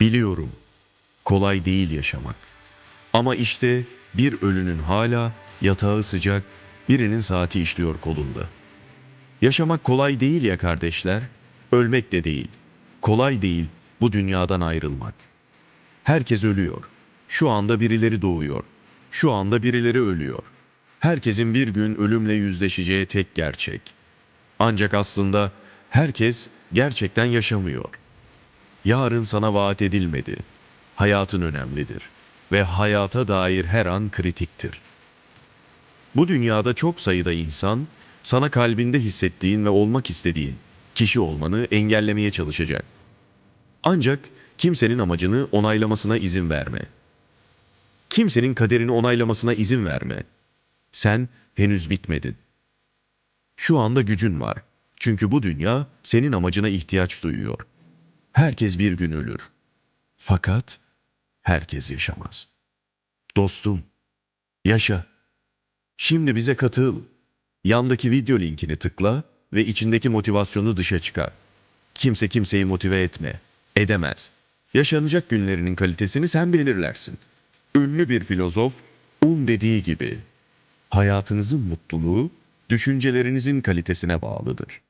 Biliyorum, kolay değil yaşamak. Ama işte bir ölünün hala yatağı sıcak, birinin saati işliyor kolunda. Yaşamak kolay değil ya kardeşler, ölmek de değil. Kolay değil bu dünyadan ayrılmak. Herkes ölüyor. Şu anda birileri doğuyor. Şu anda birileri ölüyor. Herkesin bir gün ölümle yüzleşeceği tek gerçek. Ancak aslında herkes gerçekten yaşamıyor. Yarın sana vaat edilmedi. Hayatın önemlidir ve hayata dair her an kritiktir. Bu dünyada çok sayıda insan sana kalbinde hissettiğin ve olmak istediğin kişi olmanı engellemeye çalışacak. Ancak kimsenin amacını onaylamasına izin verme. Kimsenin kaderini onaylamasına izin verme. Sen henüz bitmedin. Şu anda gücün var. Çünkü bu dünya senin amacına ihtiyaç duyuyor. Herkes bir gün ölür. Fakat herkes yaşamaz. Dostum, yaşa. Şimdi bize katıl. Yandaki video linkini tıkla ve içindeki motivasyonu dışa çıkar. Kimse kimseyi motive etme, edemez. Yaşanacak günlerinin kalitesini sen belirlersin. Ünlü bir filozof Un dediği gibi hayatınızın mutluluğu düşüncelerinizin kalitesine bağlıdır.